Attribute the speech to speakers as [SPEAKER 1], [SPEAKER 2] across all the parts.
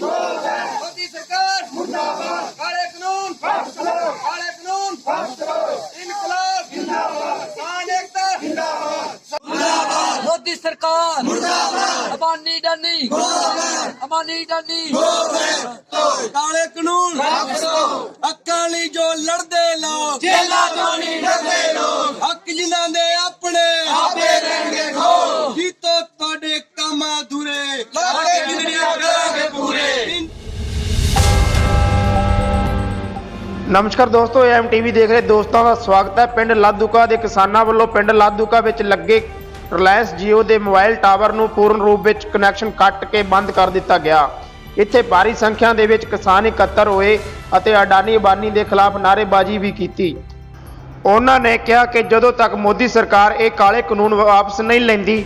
[SPEAKER 1] ਡਾਨੀ ਮੋਦੀ ਸਰਕਾਰ ਮੁਰਦਾਬਾਦ। ਕਾਲੇ ਕਾਨੂੰਨ ਕਾਲੇ ਕਾਨੂੰਨ ਇਨਕਲਾਬ ਜਿੰਦਾਬਾਦ। ਕਿਸਾਨ ਏਕਤਾ ਜਿੰਦਾਬਾਦ।
[SPEAKER 2] ਮੋਦੀ ਸਰਕਾਰ ਮੁਰਦਾਬਾਦ। ਅਮਾਨੀ ਡਾਨੀ। ਅਮਾਨੀ ਡਾਨੀ। ਕਾਲੇ ਕਾਨੂੰਨ ਹੱਕਾਂ ਲਈ
[SPEAKER 3] ਨਮਸਕਾਰ ਦੋਸਤੋ ਐਮ ਟੀਵੀ ਦੇਖ ਰਹੇ ਦੋਸਤਾਂ ਦਾ ਸਵਾਗਤ ਹੈ। ਪਿੰਡ ਲਾਦੂਕਾ ਦੇ ਕਿਸਾਨਾਂ ਵੱਲੋਂ ਪਿੰਡ ਲਾਦੂਕਾ ਵਿੱਚ ਲੱਗੇ ਰਿਲਾਇੰਸ Jio ਦੇ ਮੋਬਾਈਲ ਟਾਵਰ ਨੂੰ ਪੂਰਨ ਰੂਪ ਵਿੱਚ ਕਨੈਕਸ਼ਨ ਕੱਟ ਕੇ ਬੰਦ ਕਰ ਦਿੱਤਾ ਗਿਆ। ਇੱਥੇ ਭਾਰੀ ਸੰਖਿਆ ਦੇ ਵਿੱਚ ਕਿਸਾਨ ਇਕੱਤਰ ਹੋਏ ਅਤੇ ਅਡਾਨੀ ਅਬਾਨੀ ਦੇ ਖਿਲਾਫ ਨਾਅਰੇਬਾਜ਼ੀ ਵੀ ਕੀਤੀ। ਉਹਨਾਂ ਨੇ ਕਿਹਾ ਕਿ ਜਦੋਂ ਤੱਕ ਮੋਦੀ ਸਰਕਾਰ ਇਹ ਕਾਲੇ ਕਾਨੂੰਨ ਵਾਪਸ ਨਹੀਂ ਲੈਂਦੀ,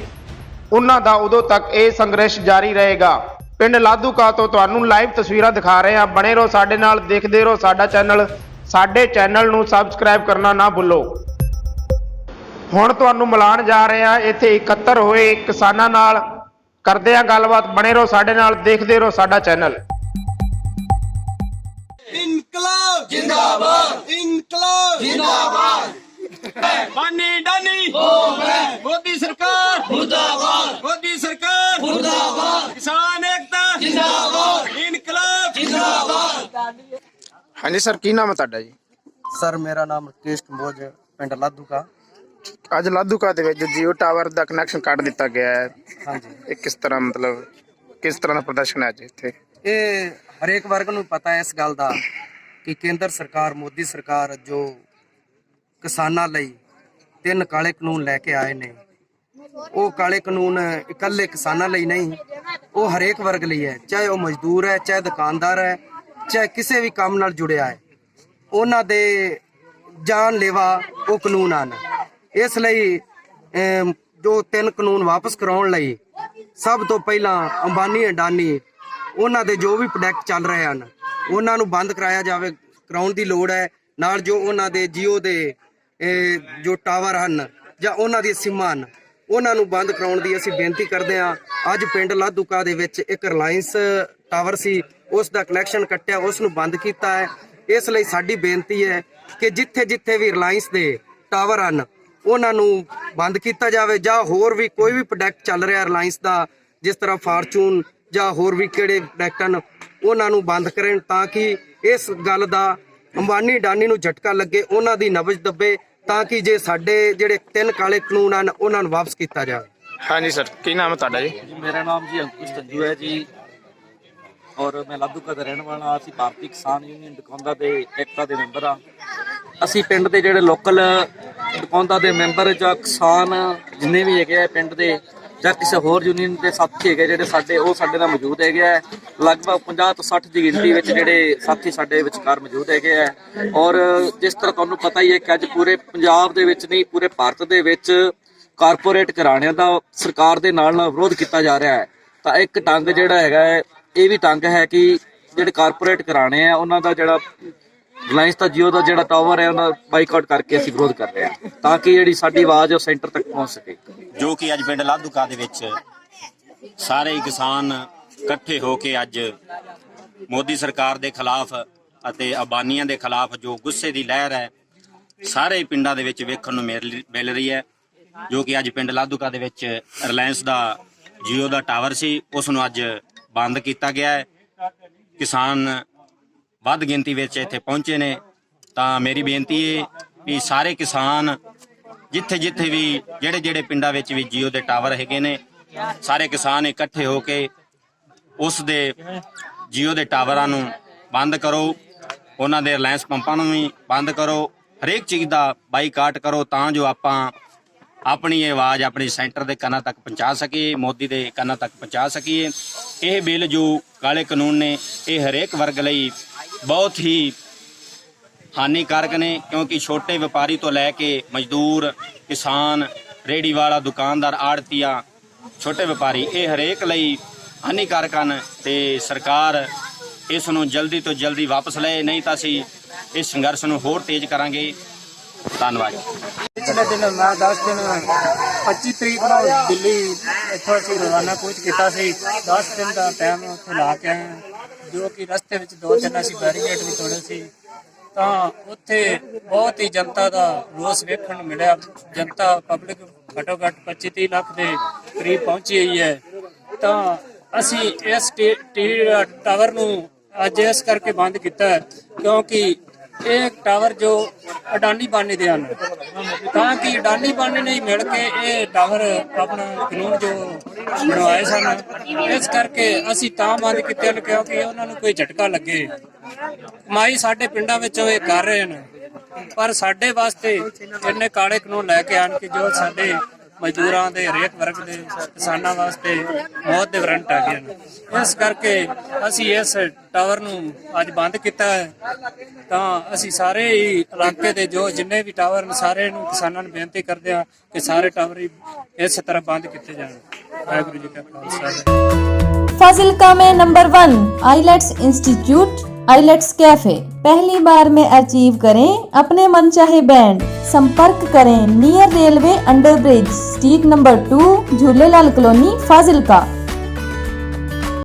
[SPEAKER 3] ਉਹਨਾਂ ਦਾ ਉਦੋਂ ਤੱਕ ਇਹ ਸੰਘਰਸ਼ ਜਾਰੀ ਰਹੇਗਾ। ਪਿੰਡ ਲਾਧੂਕਾ ਤੋਂ ਤੁਹਾਨੂੰ ਲਾਈਵ ਤਸਵੀਰਾਂ ਦਿਖਾ ਰਹੇ ਹਾਂ। ਬਣੇ ਰਹੋ ਸਾਡੇ ਨਾਲ ਦੇਖਦੇ ਰਹੋ ਸਾਡਾ ਚੈਨਲ। ਸਾਡੇ ਚੈਨਲ ਨੂੰ ਸਬਸਕ੍ਰਾਈਬ ਕਰਨਾ ਨਾ ਭੁੱਲੋ। ਹੁਣ ਤੁਹਾਨੂੰ ਮਿਲਾਨ ਜਾ ਰਹੇ ਹਾਂ। ਇੱਥੇ ਇਕੱਤਰ ਹੋਏ ਕਿਸਾਨਾਂ ਨਾਲ। ਕਰਦੇ ਹਾਂ ਗੱਲਬਾਤ। ਬਣੇ ਰਹੋ ਸਾਡੇ ਨਾਲ ਦੇਖਦੇ ਰਹੋ ਸਾਡਾ ਚੈਨਲ।
[SPEAKER 2] ਇਨਕਲਾਬ ਜਿੰਦਾਬਾਦ। ਇਨਕਲਾਬ ਜਿੰਦਾਬਾਦ।
[SPEAKER 1] ਬਾਨੀ ਡਾਨੀ। ਮੋਦੀ ਸਰਕਾਰ। ਮੁਰਦਾਬਾਦ। ਮੋਦੀ ਸਰਕਾਰ। ਮੁਰਦਾਬਾਦ। ਕਿਸਾਨ ਏਕਤਾ ਜਿੰਦਾਬਾਦ ਇਨਕਲਾਬ ਜਿੰਦਾਬਾਦ
[SPEAKER 3] ਹਾਂਜੀ ਸਰ ਕੀ ਨਾਮ ਹੈ ਤੁਹਾਡਾ ਜੀ?
[SPEAKER 4] ਸਰ ਮੇਰਾ ਨਾਮ ਰਕੇਸ਼ ਕੰਬੋਜ ਪਿੰਡ ਲਾਧੂਕਾ।
[SPEAKER 3] ਅੱਜ ਲਾਧੂਕਾ ਦੇ ਵਿੱਚ ਜੀਓ ਟਾਵਰ ਦਾ ਕਨੈਕਸ਼ਨ ਕੱਟ ਦਿੱਤਾ ਗਿਆ ਹੈ।
[SPEAKER 4] ਹਾਂਜੀ।
[SPEAKER 3] ਇਹ ਕਿਸ ਤਰ੍ਹਾਂ ਮਤਲਬ ਕਿਸ ਤਰ੍ਹਾਂ ਦਾ ਪ੍ਰਦਰਸ਼ਨ ਹੈ ਅੱਜ ਇੱਥੇ?
[SPEAKER 4] ਇਹ ਹਰੇਕ ਵਰਗ ਨੂੰ ਪਤਾ ਹੈ ਇਸ ਗੱਲ ਦਾ ਕਿ ਕੇਂਦਰ ਸਰਕਾਰ ਮੋਦੀ ਸਰਕਾਰ ਜੋ ਕਿਸਾਨਾਂ ਲਈ ਤਿੰਨ ਕਾਲੇ ਕਾਨੂੰਨ ਲੈ ਕੇ ਆਏ ਨੇ ਉਹ ਕਾਲੇ ਕਾਨੂੰਨ ਇਕੱਲੇ ਕਿਸਾਨਾਂ ਲਈ ਨਹੀਂ ਉਹ ਹਰੇਕ ਵਰਗ ਲਈ ਹੈ। ਚਾਹੇ ਉਹ ਮਜ਼ਦੂਰ ਹੈ ਚਾਹੇ ਦੁਕਾਨਦਾਰ ਹੈ ਚਾਹੇ ਕਿਸੇ ਵੀ ਕੰਮ ਨਾਲ ਜੁੜਿਆ ਹੈ, ਉਹਨਾਂ ਦੇ ਜਾਨ ਲੈਵਾ ਉਹ ਕਾਨੂੰਨ ਹਨ। ਇਸ ਲਈ ਜੋ ਤਿੰਨ ਕਾਨੂੰਨ ਵਾਪਸ ਕਰਾਉਣ ਲਈ ਸਭ ਤੋਂ ਪਹਿਲਾਂ ਅੰਬਾਨੀ ਅਡਾਨੀ ਉਹਨਾਂ ਦੇ ਜੋ ਵੀ ਪ੍ਰੋਡਕਟ ਚੱਲ ਰਹੇ ਹਨ, ਉਹਨਾਂ ਨੂੰ ਬੰਦ ਕਰਾਇਆ ਜਾਵੇ, ਕਰਾਉਣ ਦੀ ਲੋੜ ਹੈ। ਨਾਲ ਜੋ ਉਹਨਾਂ ਦੇ ਜੀਓ ਦੇ ਜੋ ਟਾਵਰ ਹਨ ਜਾਂ ਉਹਨਾਂ ਦੀਆਂ ਸਿੰਮਾਂ ਹਨ ਉਹਨਾਂ ਨੂੰ ਬੰਦ ਕਰਾਉਣ ਦੀ ਅਸੀਂ ਬੇਨਤੀ ਕਰਦੇ ਹਾਂ। ਅੱਜ ਪਿੰਡ ਲਾਧੂਕਾ ਦੇ ਵਿੱਚ ਇੱਕ ਰਿਲਾਇੰਸ ਟਾਵਰ ਸੀ। ਉਸ ਦਾ ਕਨੈਕਸ਼ਨ ਕੱਟਿਆ, ਉਸ ਨੂੰ ਬੰਦ ਕੀਤਾ ਹੈ। ਇਸ ਲਈ ਸਾਡੀ ਬੇਨਤੀ ਹੈ ਕਿ ਜਿੱਥੇ ਜਿੱਥੇ ਵੀ ਰਿਲਾਇੰਸ ਦੇ ਟਾਵਰ ਹਨ, ਉਹਨਾਂ ਨੂੰ ਬੰਦ ਕੀਤਾ ਜਾਵੇ ਜਾਂ ਹੋਰ ਵੀ ਕੋਈ ਵੀ ਪ੍ਰੋਡਕਟ ਚੱਲ ਰਿਹਾ ਰਿਲਾਇੰਸ ਦਾ, ਜਿਸ ਤਰ੍ਹਾਂ ਫਾਰਚੂਨ ਜਾਂ ਹੋਰ ਵੀ ਕਿਹੜੇ ਪ੍ਰੋਡਕਟ ਹਨ, ਉਹਨਾਂ ਨੂੰ ਬੰਦ ਕਰਨ ਤਾਂ ਕਿ ਇਸ ਗੱਲ ਦਾ ਅੰਬਾਨੀ ਡਾਨੀ ਨੂੰ ਝਟਕਾ ਲੱਗੇ, ਉਹਨਾਂ ਦੀ ਨਬਜ਼ ਦੱਬੇ। ਤਾਂ ਕਿ ਜੇ ਸਾਡੇ ਜਿਹੜੇ ਤਿੰਨ ਕਾਲੇ ਕਾਨੂੰਨ ਹਨ ਉਹਨਾਂ ਨੂੰ ਵਾਪਸ ਕੀਤਾ ਜਾਵੇ।
[SPEAKER 3] ਹਾਂਜੀ ਸਰ ਕੀ ਨਾਮ ਹੈ ਤੁਹਾਡਾ ਜੀ?
[SPEAKER 5] ਜੀ ਮੇਰਾ ਨਾਮ ਜੀ ਅੰਕੁਸ਼ ਸੰਜੂ ਹੈ ਜੀ। ਔਰ ਮੈਂ ਲਾਧੂਕਾ ਦਾ ਰਹਿਣ ਵਾਲਾ ਅਸੀਂ ਭਾਰਤੀ ਕਿਸਾਨ ਯੂਨੀਅਨ ਦਕੌਂਦਾ ਦੇ ਏਕਤਾ ਦੇ ਮੈਂਬਰ ਆ ਅਸੀਂ ਪਿੰਡ ਦੇ ਜਿਹੜੇ ਲੋਕਲ ਦਕੌਂਦਾ ਦੇ ਮੈਂਬਰ ਜਾਂ ਕਿਸਾਨ ਜਿੰਨੇ ਵੀ ਹੈਗੇ ਆ ਪਿੰਡ ਦੇ ਜਾਂ ਕਿਸੇ ਹੋਰ ਯੂਨੀਅਨ ਦੇ ਸਾਥੀ ਹੈਗੇ ਜਿਹੜੇ ਸਾਡੇ ਉਹ ਸਾਡੇ ਨਾਲ ਮੌਜੂਦ ਹੈਗੇ ਆ। ਲਗਭਗ 50 ਤੋਂ 60 ਦੀ ਗਿਣਤੀ ਵਿੱਚ ਜਿਹੜੇ ਸਾਥੀ ਸਾਡੇ ਵਿਚਕਾਰ ਮੌਜੂਦ ਹੈਗੇ ਆ। ਔਰ ਜਿਸ ਤਰ੍ਹਾਂ ਤੁਹਾਨੂੰ ਪਤਾ ਹੀ ਹੈ ਕਿ ਅੱਜ ਪੂਰੇ ਪੰਜਾਬ ਦੇ ਵਿੱਚ ਨਹੀਂ ਪੂਰੇ ਭਾਰਤ ਦੇ ਵਿੱਚ ਕਾਰਪੋਰੇਟ ਘਰਾਣਿਆਂ ਦਾ ਸਰਕਾਰ ਦੇ ਨਾਲ ਨਾਲ ਵਿਰੋਧ ਕੀਤਾ ਜਾ ਰਿਹਾ ਹੈ। ਤਾਂ ਇੱਕ ਟੰਗ ਜਿਹੜਾ ਹੈਗਾ ਹੈ, ਇਹ ਵੀ ਟੰਗ ਹੈ ਕਿ ਜਿਹੜੇ ਕਾਰਪੋਰੇਟ ਘਰਾਣੇ ਆ ਉਹਨਾਂ ਦਾ ਜਿਹੜਾ ਰਿਲਾਇੰਸ ਦਾ ਜੀਓ ਦਾ ਜਿਹੜਾ ਟਾਵਰ ਹੈ ਉਹਨਾਂ ਬਾਈਕਾਟ ਕਰਕੇ ਅਸੀਂ ਵਿਰੋਧ ਕਰ ਰਹੇ ਹਾਂ। ਤਾਂ ਕਿ ਜਿਹੜੀ ਸਾਡੀ ਆਵਾਜ਼ ਉਹ ਸੈਂਟਰ ਤੱਕ ਪਹੁੰਚ ਸਕੇ।
[SPEAKER 6] ਜੋ ਕਿ ਅੱਜ ਪਿੰਡ ਲਾਧੂਕਾ ਦੇ ਵਿੱਚ ਸਾਰੇ ਹੀ ਕਿਸਾਨ ਇਕੱਠੇ ਹੋ ਕੇ ਅੱਜ ਮੋਦੀ ਸਰਕਾਰ ਦੇ ਖਿਲਾਫ ਅਤੇ ਅਬਾਨੀਆਂ ਦੇ ਖਿਲਾਫ ਜੋ ਗੁੱਸੇ ਦੀ ਲਹਿਰ ਹੈ, ਸਾਰੇ ਪਿੰਡਾਂ ਦੇ ਵਿੱਚ ਵੇਖਣ ਨੂੰ ਮਿਲ ਮਿਲ ਰਹੀ ਹੈ, ਜੋ ਕਿ ਅੱਜ ਪਿੰਡ ਲਾਧੂਕਾ ਦੇ ਵਿੱਚ ਰਿਲਾਇੰਸ ਦਾ ਜੀਓ ਦਾ ਟਾਵਰ ਸੀ, ਉਸ ਨੂੰ ਅੱਜ ਬੰਦ ਕੀਤਾ ਗਿਆ ਹੈ। ਕਿਸਾਨ ਵੱਧ ਗਿਣਤੀ ਵਿੱਚ ਇੱਥੇ ਪਹੁੰਚੇ ਨੇ, ਤਾਂ ਮੇਰੀ ਬੇਨਤੀ ਹੈ ਵੀ ਸਾਰੇ ਕਿਸਾਨ ਜਿੱਥੇ ਜਿੱਥੇ ਵੀ, ਜਿਹੜੇ ਜਿਹੜੇ ਪਿੰਡਾਂ ਵਿੱਚ ਵੀ ਜੀਓ ਦੇ ਟਾਵਰ ਹੈਗੇ ਨੇ, ਸਾਰੇ ਕਿਸਾਨ ਇਕੱਠੇ ਹੋ ਕੇ ਉਸ ਦੇ ਜੀਓ ਦੇ ਟਾਵਰਾਂ ਨੂੰ ਬੰਦ ਕਰੋ, ਉਹਨਾਂ ਦੇ ਰਿਲਾਇੰਸ ਪੰਪਾਂ ਨੂੰ ਵੀ ਬੰਦ ਕਰੋ, ਹਰੇਕ ਚੀਜ਼ ਦਾ ਬਾਈਕਾਟ ਕਰੋ, ਤਾਂ ਜੋ ਆਪਾਂ ਆਪਣੀ ਇਹ ਆਵਾਜ਼ ਆਪਣੀ ਸੈਂਟਰ ਦੇ ਕੰਨਾਂ ਤੱਕ ਪਹੁੰਚਾ ਸਕੀਏ, ਮੋਦੀ ਦੇ ਕੰਨਾਂ ਤੱਕ ਪਹੁੰਚਾ ਸਕੀਏ। ਇਹ ਬਿੱਲ ਜੋ ਕਾਲੇ ਕਾਨੂੰਨ ਨੇ, ਇਹ ਹਰੇਕ ਵਰਗ ਲਈ ਬਹੁਤ ਹੀ ਹਾਨੀਕਾਰਕ ਨੇ, ਕਿਉਂਕਿ ਛੋਟੇ ਵਪਾਰੀ ਤੋਂ ਲੈ ਕੇ ਮਜ਼ਦੂਰ, ਕਿਸਾਨ ਰੇੜੀ ਵਾਲਾ, ਦੁਕਾਨਦਾਰ, ਆੜਤੀਆ, ਛੋਟੇ ਵਪਾਰੀ, ਇਹ ਹਰੇਕ ਲਈ ਹਾਨੀਕਾਰਕ ਹਨ ਤੇ ਸਰਕਾਰ ਇਸ ਨੂੰ ਜਲਦੀ ਤੋਂ ਜਲਦੀ ਵਾਪਸ ਲਏ, ਨਹੀਂ ਤਾਂ ਅਸੀਂ ਇਸ ਸੰਘਰਸ਼ ਨੂੰ ਹੋਰ ਤੇਜ਼ ਕਰਾਂਗੇ। ਧੰਨਵਾਦ।
[SPEAKER 7] ਪਿਛਲੇ ਦਿਨ ਮੈਂ 10 ਦਿਨ 25 ਤਰੀਕ ਨੂੰ ਦਿੱਲੀ ਇੱਥੋਂ ਅਸੀਂ ਰਵਾਨਾ ਕੁਝ ਕੀਤਾ ਸੀ। 10 ਦਿਨ ਦਾ ਟਾਈਮ ਉੱਥੇ ਲਾ ਕੇ ਆਏ ਜੋ ਕਿ ਰਸਤੇ ਵਿੱਚ ਦੋ ਤਿੰਨ ਅਸੀਂ ਬੈਰੀਕੇਡ ਵੀ ਤੋੜੇ ਸੀ, ਤਾਂ ਉੱਥੇ ਬਹੁਤ ਹੀ ਜਨਤਾ ਦਾ ਰੋਸ ਵੇਖਣ ਨੂੰ ਮਿਲਿਆ। ਜਨਤਾ ਪਬਲਿਕ ਘੱਟੋ ਘੱਟ 25 30 ਲੱਖ ਦੇ ਕਰੀਬ ਪਹੁੰਚੀ ਹੋਈ ਹੈ। ਤਾਂ ਅਸੀਂ ਇਸ ਟੀ- ਟਾਵਰ ਨੂੰ ਅੱਜ ਇਸ ਕਰਕੇ ਬੰਦ ਕੀਤਾ ਕਿਉਂਕਿ ਇਹ ਟਾਵਰ ਜੋ ਅਡਾਨੀ ਬਾਨੀ ਦੇ ਹਨ। ਤਾਂ ਕਿ ਅਡਾਨੀ ਬਾਨੀ ਨੇ ਮਿਲ ਕੇ ਇਹ ਟਾਵਰ ਆਪਣਾ ਕਾਨੂੰਨ ਜੋ ਬਣਵਾਏ ਸਨ। ਇਸ ਕਰਕੇ ਅਸੀਂ ਤਾਂ ਬੰਦ ਕੀਤੇ ਹਨ ਕਿਉਂਕਿ ਉਹਨਾਂ ਨੂੰ ਕੋਈ ਝਟਕਾ ਲੱਗੇ। ਕਮਾਈ ਸਾਡੇ ਪਿੰਡਾਂ ਵਿੱਚ ਉਹ ਇਹ ਕਰ ਰਹੇ ਨੇ ਪਰ ਸਾਡੇ ਵਾਸਤੇ ਇੰਨੇ ਕਾਲੇ ਕਾਨੂੰਨ ਲੈ ਕੇ ਆਣ ਕਿ ਜੋ ਸਾਡੇ ਮਜ਼ਦੂਰਾਂ ਦੇ ਹਰੇਕ ਵਰਗ ਦੇ ਕਿਸਾਨਾਂ ਵਾਸਤੇ ਮੌਤ ਦੇ ਵਾਰੰਟ ਆ ਗਏ ਨੇ। ਇਸ ਕਰਕੇ ਅਸੀਂ ਇਸ ਟਾਵਰ ਨੂੰ ਅੱਜ ਬੰਦ ਕੀਤਾ ਹੈ। ਤਾਂ ਅਸੀਂ ਸਾਰੇ ਹੀ ਇਲਾਕੇ ਦੇ ਜੋ ਜਿੰਨੇ ਵੀ ਟਾਵਰ ਨੇ, ਸਾਰੇ ਨੂੰ ਕਿਸਾਨਾਂ ਨੂੰ ਬੇਨਤੀ ਕਰਦੇ ਆ ਕਿ ਸਾਰੇ ਟਾਵਰ ਹੀ ਇਸੇ ਤਰ੍ਹਾਂ ਬੰਦ ਕੀਤੇ ਜਾਣ। ਵਾਹਿਗੁਰੂ ਜੀ ਕਾ ਖਾਲਸਾ।
[SPEAKER 8] फाजिल्का में number one, IELTS institute, IELTS cafe. पहली बार में अचीव करें अपने मनचाहे बैंड। संपर्क करें near railway under bridge street number two, Jhulelal colony, Fazilka.